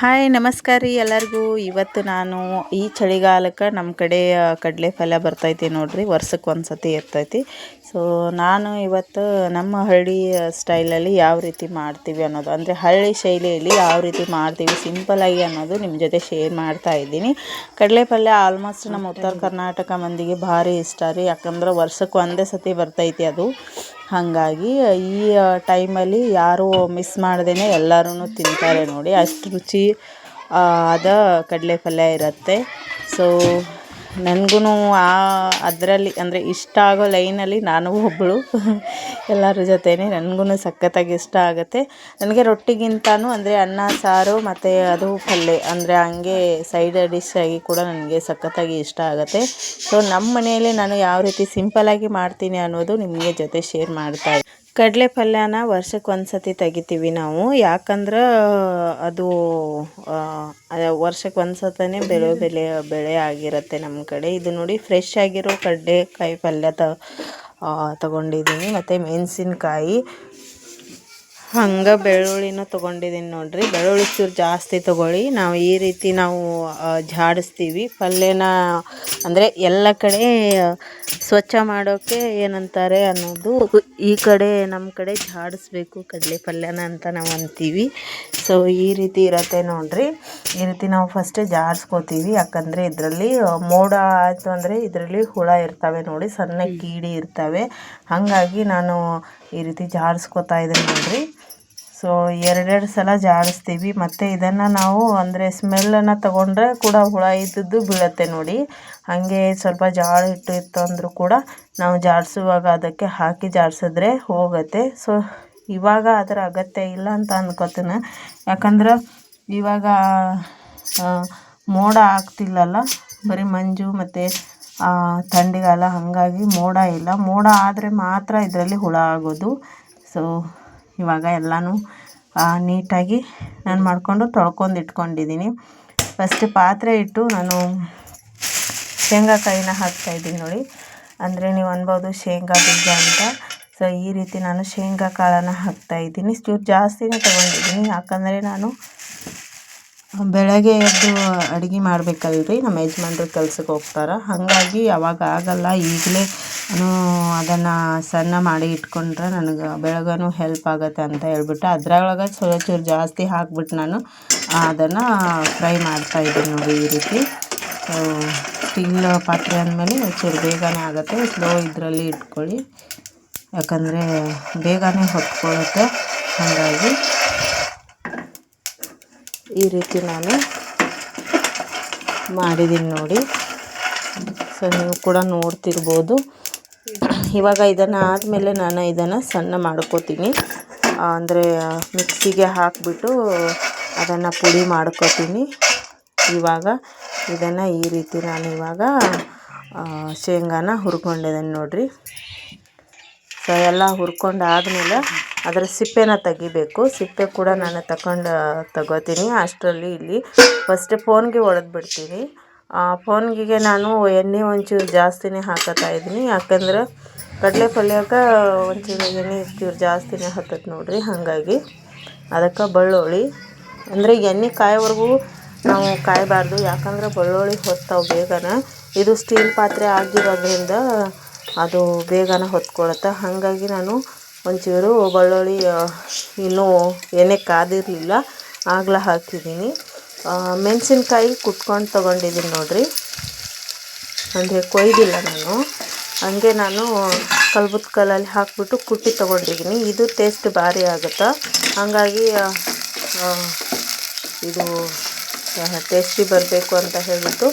Hi, ನಮಸ್ಕಾರ ರೀ ಎಲ್ಲರಿಗೂ. ಇವತ್ತು ನಾನು ಈ ಚಳಿಗಾಲಕ್ಕೆ ನಮ್ಮ ಕಡೆ ಕಡಲೆ ಪಲ್ಯ ಬರ್ತೈತಿ ನೋಡಿರಿ. ವರ್ಷಕ್ಕೆ ಒಂದು ಸತಿ ಇರ್ತೈತಿ. ಸೊ ನಾನು ಇವತ್ತು ನಮ್ಮ ಹಳ್ಳಿ ಸ್ಟೈಲಲ್ಲಿ ಯಾವ ರೀತಿ ಮಾಡ್ತೀವಿ ಅನ್ನೋದು, ಅಂದರೆ ಹಳ್ಳಿ ಶೈಲಿಯಲ್ಲಿ ಯಾವ ರೀತಿ ಮಾಡ್ತೀವಿ ಸಿಂಪಲಾಗಿ ಅನ್ನೋದು ನಿಮ್ಮ ಜೊತೆ ಶೇರ್ ಮಾಡ್ತಾ ಇದ್ದೀನಿ. ಕಡಲೆ ಪಲ್ಯ ಆಲ್ಮೋಸ್ಟ್ ನಮ್ಮ ಉತ್ತರ ಕರ್ನಾಟಕ ಮಂದಿಗೆ ಭಾರಿ ಇಷ್ಟ ರೀ. ಯಾಕಂದ್ರೆ ವರ್ಷಕ್ಕೆ ಒಂದೇ ಸತಿ ಬರ್ತೈತಿ ಅದು. ಹಾಗಾಗಿ ಈ ಟೈಮಲ್ಲಿ ಯಾರೂ ಮಿಸ್ ಮಾಡ್ದೇ ಎಲ್ಲರೂ ತಿಂತಾರೆ ನೋಡಿ. ಅಷ್ಟು ರುಚಿ ಆದ ಕಡಲೆ ಪಲ್ಯ ಇರುತ್ತೆ. ಸೊ ನನಗೂ ಆ ಅದರಲ್ಲಿ ಅಂದರೆ ಇಷ್ಟ ಆಗೋ ಲೈನಲ್ಲಿ ನಾನು ಒಬ್ಬಳು ಎಲ್ಲರ ಜೊತೆನೇ ನನಗೂ ಸಖತ್ತಾಗಿ ಇಷ್ಟ ಆಗುತ್ತೆ. ನನಗೆ ರೊಟ್ಟಿಗಿಂತನೂ ಅಂದರೆ ಅನ್ನ, ಸಾರು ಮತ್ತು ಅದು ಪಲ್ಯ ಅಂದರೆ ಹಂಗೆ ಸೈಡ್ ಡಿಶ್ ಆಗಿ ಕೂಡ ನನಗೆ ಸಖತ್ತಾಗಿ ಇಷ್ಟ ಆಗುತ್ತೆ. ಸೊ ನಮ್ಮ ಮನೆಯಲ್ಲಿ ನಾನು ಯಾವ ರೀತಿ ಸಿಂಪಲ್ಲಾಗಿ ಮಾಡ್ತೀನಿ ಅನ್ನೋದು ನಿಮಗೆ ಜೊತೆ ಶೇರ್ ಮಾಡ್ತಾ ಕಡಲೆ ಪಲ್ಯನ ವರ್ಷಕ್ಕೆ ಒಂದು ಸತಿ ತೆಗಿತೀವಿ ನಾವು. ಯಾಕಂದ್ರೆ ಅದು ವರ್ಷಕ್ಕೆ ಒಂದು ಸತನೇ ಬೆಳೆ ಬೆಲೆ, ಬೆಳೆ ಆಗಿರುತ್ತೆ ನಮ್ಮ ಕಡೆ. ಇದು ನೋಡಿ ಫ್ರೆಶ್ ಆಗಿರೋ ಕಡಲೆಕಾಯಿ ಪಲ್ಯ ತ ತಗೊಂಡಿದ್ದೀನಿ ಮತ್ತು ಮೆಣಸಿನ್ಕಾಯಿ, ಹಂಗೆ ಬೆಳ್ಳುಳ್ಳಿನೂ ತೊಗೊಂಡಿದ್ದೀನಿ ನೋಡಿರಿ. ಬೆಳ್ಳುಳ್ಳಿ ಚೂರು ಜಾಸ್ತಿ ತೊಗೊಳ್ಳಿ. ನಾವು ಈ ರೀತಿ ನಾವು ಝಾಡಿಸ್ತೀವಿ ಪಲ್ಯನ ಅಂದರೆ ಎಲ್ಲ ಕಡೆ ಸ್ವಚ್ಛ ಮಾಡೋಕೆ ಏನಂತಾರೆ ಅನ್ನೋದು ಈ ಕಡೆ ನಮ್ಮ ಕಡೆ ಝಾಡಿಸ್ಬೇಕು ಕಡಲೆ ಪಲ್ಯನ ಅಂತ ನಾವು ಅಂತೀವಿ. ಸೊ ಈ ರೀತಿ ಇರತ್ತೆ ನೋಡ್ರಿ. ಈ ರೀತಿ ನಾವು ಫಸ್ಟೇ ಜಾಡಿಸ್ಕೋತೀವಿ ಯಾಕಂದರೆ ಇದರಲ್ಲಿ ಮೋಡ ಆಯಿತು ಅಂದರೆ ಇದರಲ್ಲಿ ಹುಳ ಇರ್ತವೆ ನೋಡಿ ಸಣ್ಣ ಕೀಡಿ ಇರ್ತವೆ. ಹಾಗಾಗಿ ನಾನು ಈ ರೀತಿ ಜಾಡಿಸ್ಕೋತಾ ಇದ್ದೀನಿ ನೋಡಿರಿ. ಸೊ, ಎರಡೆರಡು ಸಲ ಜಾಡಿಸ್ತೀವಿ. ಮತ್ತು ಇದನ್ನು ನಾವು ಅಂದರೆ ಸ್ಮೆಲ್ಲನ್ನು ತಗೊಂಡ್ರೆ ಕೂಡ ಹುಳ ಇದ್ದದ್ದು ಬೀಳುತ್ತೆ ನೋಡಿ. ಹಾಗೆ ಸ್ವಲ್ಪ ಜಾಳ ಹಿಟ್ಟು ಇತ್ತು ಅಂದರೂ ಕೂಡ ನಾವು ಜಾಡಿಸುವಾಗ ಅದಕ್ಕೆ ಹಾಕಿ ಜಾಡಿಸಿದ್ರೆ ಹೋಗುತ್ತೆ. ಸೊ, ಇವಾಗ ಅದರ ಅಗತ್ಯ ಇಲ್ಲ ಅಂತ ಅಂದ್ಕೋತೀನಿ ಯಾಕಂದ್ರೆ ಇವಾಗ ಮೋಡ ಆಗ್ತಿಲ್ಲಲ್ಲ? ಬರೀ ಮಂಜು ಮತ್ತು ಥಂಡಿಗಾಲ ಹಾಗಾಗಿ ಮೋಡ ಇಲ್ಲ. ಮೋಡ ಆದರೆ ಮಾತ್ರ ಇದರಲ್ಲಿ ಹುಳ ಆಗೋದು. ಸೊ ಇವಾಗ ಎಲ್ಲನೂ ನೀಟಾಗಿ ನಾನು ಮಾಡಿಕೊಂಡು ತೊಳ್ಕೊಂಡು ಇಟ್ಕೊಂಡಿದ್ದೀನಿ ಫಸ್ಟ್ ಪಾತ್ರೆ ಇಟ್ಟು ನಾನು ಶೇಂಗಾಕಾಯಿನ ಹಾಕ್ತಾಯಿದ್ದೀನಿ ನೋಡಿ. ಅಂದರೆ ನೀವು ಅನ್ಬೋದು ಶೇಂಗಾ ಬೀಜ ಅಂತ. ಸೊ ಈ ರೀತಿ ನಾನು ಶೇಂಗಾ ಕಾಳನ್ನು ಹಾಕ್ತಾಯಿದ್ದೀನಿ ಚೂರು ಜಾಸ್ತಿನೇ ತೊಗೊಂಡಿದ್ದೀನಿ ಯಾಕಂದರೆ ನಾನು ಬೆಳಗ್ಗೆ ಎದ್ದು ಅಡುಗೆ ಮಾಡಬೇಕಲ್ರಿ, ನಮ್ಮ ಯಜಮಾನ್ರು ಕೆಲ್ಸಕ್ಕೆ ಹೋಗ್ತಾರೆ. ಹಾಗಾಗಿ ಅವಾಗ ಆಗಲ್ಲ, ಈಗಲೇ ನಾನು ಅದನ್ನು ಸಣ್ಣ ಮಾಡಿ ಇಟ್ಕೊಂಡ್ರೆ ನನಗೆ ಬೆಳಗ್ಗೆನೂ ಹೆಲ್ಪ್ ಆಗುತ್ತೆ ಅಂತ ಹೇಳ್ಬಿಟ್ಟು, ಅದ್ರೊಳಗೆ ಸ್ವಲ್ಪ ಚೂರು ಜಾಸ್ತಿ ಹಾಕ್ಬಿಟ್ಟು ನಾನು ಅದನ್ನು ಫ್ರೈ ಮಾಡ್ತಾಯಿದ್ದೀನಿ ನೋಡಿ ಈ ರೀತಿ. ಸ್ಟೀಲ್ ಪಾತ್ರೆ ಅಂದಮೇಲೆ ಚೂರು ಬೇಗನೆ ಆಗುತ್ತೆ ಸ್ಲೋ ಇದರಲ್ಲಿ ಇಟ್ಕೊಳ್ಳಿ. ಯಾಕಂದರೆ ಬೇಗನೆ ಹೊತ್ಕೊಳ್ಳುತ್ತೆ, ಹಾಗಾಗಿ ಈ ರೀತಿ ನಾನು ಮಾಡಿದ್ದೀನಿ ನೋಡಿ. ಸೊ, ನೀವು ಕೂಡ ನೋಡ್ತಿರ್ಬೋದು. ಇವಾಗ ಇದನ್ನು ಆದಮೇಲೆ ನಾನು ಇದನ್ನು ಸಣ್ಣ ಮಾಡ್ಕೋತೀನಿ. ಅಂದರೆ ಮಿಕ್ಸಿಗೆ ಹಾಕಿಬಿಟ್ಟು ಅದನ್ನು ಪುಡಿ ಮಾಡ್ಕೋತೀನಿ. ಇವಾಗ ಇದನ್ನು ಈ ರೀತಿ ನಾನು ಇವಾಗ ಶೇಂಗಾನ ಹುರ್ಕೊಂಡಿದ್ದೀನಿ ನೋಡಿರಿ. ಸೊ, ಎಲ್ಲ ಹುರ್ಕೊಂಡು ಆದಮೇಲೆ ಅದರ ಸಿಪ್ಪೆನ ತೆಗಿಬೇಕು. ಸಿಪ್ಪೆ ಕೂಡ ನಾನು ತಗೊಂಡು ತಗೋತೀನಿ. ಅಷ್ಟರಲ್ಲಿ ಇಲ್ಲಿ ಫಸ್ಟ್ ಫೋನ್ಗೆ ಒಡೆದು ಬಿಡ್ತೀನಿ. ಫೋನ್ಗೆ ನಾನು ಎಣ್ಣೆ ಒಂಚೂರು ಜಾಸ್ತಿನೇ ಹಾಕತ್ತಾ ಇದ್ದೀನಿ. ಯಾಕಂದ್ರೆ ಕಡಲೆ ಪಲ್ಯಕ್ಕೆ ಒಂಚೂರು ಎಣ್ಣೆ ಚೂರು ಜಾಸ್ತಿನೇ ಹತ್ತತ್ತು ನೋಡಿರಿ, ಹಾಗಾಗಿ. ಅದಕ್ಕೆ ಬೆಳ್ಳುಳ್ಳಿ ಅಂದರೆ ಎಣ್ಣೆ ಕಾಯೋವರೆಗೂ ನಾವು ಕಾಯಬಾರ್ದು. ಯಾಕಂದ್ರೆ ಬೆಳ್ಳುಳ್ಳಿ ಹೊತ್ತಾವೆ ಬೇಗನೆ. ಇದು ಸ್ಟೀಲ್ ಪಾತ್ರೆ ಆಗಿರೋದ್ರಿಂದ ಅದು ಬೇಗನೆ ಹೊತ್ಕೊಳತ್ತೆ. ಹಾಗಾಗಿ ನಾನು ಒಂಚೂರು ಬೆಳ್ಳುಳ್ಳಿ ಇನ್ನೂ ಎಣ್ಣೆ ಕಾದಿರಲಿಲ್ಲ, ಆಗಲೇ ಹಾಕಿದ್ದೀನಿ. ಮೆಣಸಿನ್ಕಾಯಿ ಕುಟ್ಕೊಂಡು ತೊಗೊಂಡಿದ್ದೀನಿ ನೋಡಿರಿ. ಅಂದರೆ ಕೊಯ್ದಿಲ್ಲ ನಾನು. ಹಂಗೆ ನಾನು ಕಲ್ಬುತ್ ಕಲ್ಲಲ್ಲಿ ಹಾಕಿಬಿಟ್ಟು ಕುಟ್ಟಿ ತೊಗೊಂಡಿದ್ದೀನಿ. ಇದು ಟೇಸ್ಟ್ ಭಾರಿ ಆಗುತ್ತೆ? ಹಾಗಾಗಿ ಇದು ಟೇಸ್ಟಿ ಬರಬೇಕು ಅಂತ ಹೇಳಿಬಿಟ್ಟು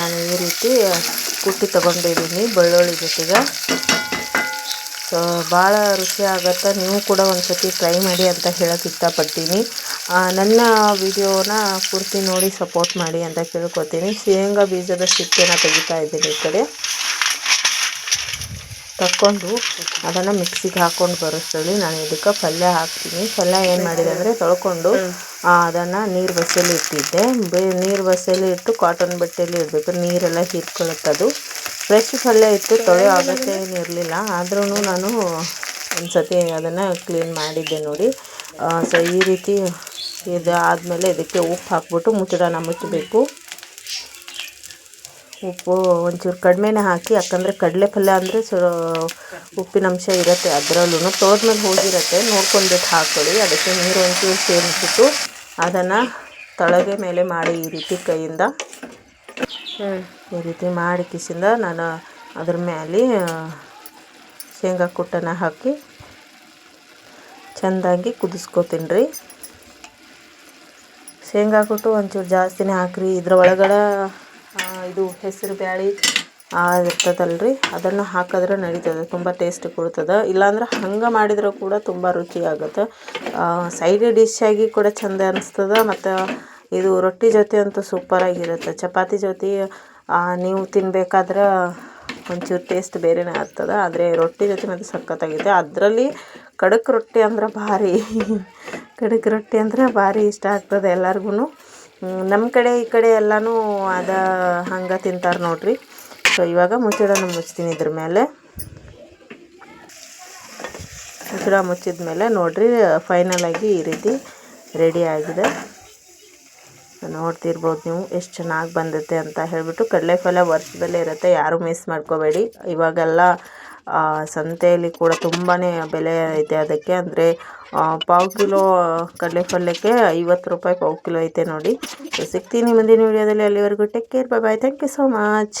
ನಾನು ಈ ರೀತಿ ಕುಟ್ಟಿ ತೊಗೊಂಡಿದ್ದೀನಿ ಬೆಳ್ಳುಳ್ಳಿ ಜೊತೆಗೆ. ಭಾಳ ರುಚಿ ಆಗುತ್ತೆ. ನೀವು ಕೂಡ ಒಂದು ಸತಿ ಟ್ರೈ ಮಾಡಿ ಅಂತ ಹೇಳೋಕ್ಕೆ ಇಷ್ಟಪಡ್ತೀನಿ. ನನ್ನ ವಿಡಿಯೋನ ಪೂರ್ತಿ ನೋಡಿ ಸಪೋರ್ಟ್ ಮಾಡಿ ಅಂತ ಕೇಳ್ಕೊತೀನಿ ಶೇಂಗಾ ಬೀಜದ ಸಿಪ್ಪೆನ ತೆಗಿತಾ ಇದ್ದೀನಿ ಈ ಕಡೆ. ತಕ್ಕೊಂಡು ಅದನ್ನು ಮಿಕ್ಸಿಗೆ ಹಾಕ್ಕೊಂಡು ಬರೋಷ್ಟರಲ್ಲಿ ನಾನು ಇದಕ್ಕೆ ಪಲ್ಯ ಹಾಕ್ತೀನಿ. ಪಲ್ಯ ಏನು ಮಾಡಿದೆ ಅಂದರೆ ತೊಳ್ಕೊಂಡು ಅದನ್ನು ನೀರು ಬಸ್ಸಲ್ಲಿ ಇಟ್ಟಿದ್ದೆ. ಬೇ, ನೀರು ಬಸ್ಸಲ್ಲಿ ಇಟ್ಟು ಕಾಟನ್ ಬಟ್ಟೆಯಲ್ಲಿ ಇಡಬೇಕು. ನೀರೆಲ್ಲ ಹೀರ್ಕೊಳ್ಳುತ್ತದು. ಫ್ರೆಶ್ ಪಲ್ಯ ಇತ್ತು ತೊಳೆಯೋ ಆಗುತ್ತೆ ಏನು ಇರಲಿಲ್ಲ. ಆದ್ರೂ ನಾನು ಒಂದು ಸತಿ ಅದನ್ನು ಕ್ಲೀನ್ ಮಾಡಿದ್ದೆ ನೋಡಿ. ಸೊ ಈ ರೀತಿ ಇದು ಆದಮೇಲೆ ಇದಕ್ಕೆ ಉಪ್ಪು ಹಾಕ್ಬಿಟ್ಟು ಮುಚ್ಚಡನ ಮುಚ್ಚಬೇಕು. ಉಪ್ಪು ಒಂಚೂರು ಕಡಿಮೆನೇ ಹಾಕಿ, ಯಾಕಂದರೆ ಕಡಲೆ ಪಲ್ಯ ಅಂದರೆ ಸೊ, ಉಪ್ಪಿನ ಅಂಶ ಇರುತ್ತೆ ಅದರಲ್ಲೂ ತೋದ್ಮೇಲೆ ಹೋಗಿರುತ್ತೆ ನೋಡ್ಕೊಂಡ್ಬಿಟ್ಟು ಹಾಕ್ಕೊಳ್ಳಿ ಅದಕ್ಕೆ ನೀರು ಒಂಚೂರು ಸೇರಿಸ್ಬಿಟ್ಟು ಅದನ್ನು ತಳಗೆ ಮೇಲೆ ಮಾಡಿ ಈ ರೀತಿ ಕೈಯಿಂದ. ಈ ರೀತಿ ಮಾಡಿ ಕಿಸಿಂದ ನಾನು ಅದ್ರ ಮೇಲೆ ಶೇಂಗಾ ಕುಟ್ಟನ ಹಾಕಿ ಚೆಂದಾಗಿ ಕುದಿಸ್ಕೊತೀನಿ ರೀ. ಶೇಂಗಾ ಕುಟ್ಟು ಒಂಚೂರು ಜಾಸ್ತಿನೇ ಹಾಕ್ರಿ. ಇದ್ರ ಒಳಗಡೆ ಇದು ಹೆಸರು ಬ್ಯಾಳಿ ಇರ್ತದಲ್ರಿ ಅದನ್ನು ಹಾಕಿದ್ರೆ ನಡೀತದೆ. ತುಂಬ ಟೇಸ್ಟ್ ಕೊಡ್ತದೆ. ಇಲ್ಲಾಂದ್ರೆ ಹಂಗೆ ಮಾಡಿದ್ರೆ ಕೂಡ ತುಂಬ ರುಚಿ ಆಗುತ್ತೆ. ಸೈಡ್ ಡಿಶ್ ಆಗಿ ಕೂಡ ಚೆಂದ ಅನಿಸ್ತದೆ. ಮತ್ತು ಇದು ರೊಟ್ಟಿ ಜೊತೆ ಅಂತೂ ಸೂಪರಾಗಿರುತ್ತೆ ಚಪಾತಿ ಜೊತೆ ನೀವು ತಿನ್ಬೇಕಾದ್ರೆ ಒಂಚೂರು ಟೇಸ್ಟ್ ಬೇರೆನೇ ಆಗ್ತದೆ, ಆದರೆ ರೊಟ್ಟಿ ಜೊತೆ ಮಾತ್ರ ಸಖತ್ತಾಗಿದೆ ಅದರಲ್ಲಿ ಖಡಕ್ ರೊಟ್ಟಿ ಅಂದ್ರೆ ಭಾರಿ ಖಡಕ್ ರೊಟ್ಟಿ ಅಂದ್ರೆ ಭಾರಿ ಇಷ್ಟ ಆಗ್ತದೆ ಎಲ್ಲರಿಗೂ ನಮ್ಮ ಕಡೆ ಈ ಕಡೆ ಎಲ್ಲನೂ ಅದು ಹಂಗೆ ತಿಂತಾರೆ ನೋಡಿರಿ. ಸೊ ಇವಾಗ ಮುಚ್ಚಳನ ಮುಚ್ತೀನಿ ಇದ್ರ ಮೇಲೆ. ಮುಚ್ಚಳ ಮುಚ್ಚಿದ ಮೇಲೆ ನೋಡಿರಿ ಫೈನಲ್ ಆಗಿ ಈ ರೀತಿ ರೆಡಿ ಆಗಿದೆ. ನೋಡ್ತಿರ್ಬೋದು ನೀವು, ಎಷ್ಟು ಚೆನ್ನಾಗಿ ಬಂದೈತೆ ಅಂತ ಹೇಳಿಬಿಟ್ಟು ಕಡಲೆಫಲ ವರ್ಷದಲ್ಲೇ ಇರುತ್ತೆ, ಯಾರೂ ಮಿಸ್ ಮಾಡ್ಕೋಬೇಡಿ. ಇವಾಗೆಲ್ಲ ಸಂತೆಯಲ್ಲಿ ಕೂಡ ತುಂಬಾ ಬೆಲೆ ಐತೆ ಅದಕ್ಕೆ. ಅಂದರೆ ಪಾವು ಕಿಲೋ ಕಡಲೆಫಲಕ್ಕೆ ಐವತ್ತು ರೂಪಾಯಿ ಪಾವು ಕಿಲೋ ಐತೆ ನೋಡಿ. ಸಿಗ್ತೀನಿ ಮುಂದಿನ ವೀಡಿಯೋದಲ್ಲಿ. ಅಲ್ಲಿವರೆಗೂ take care bye bye thank you so much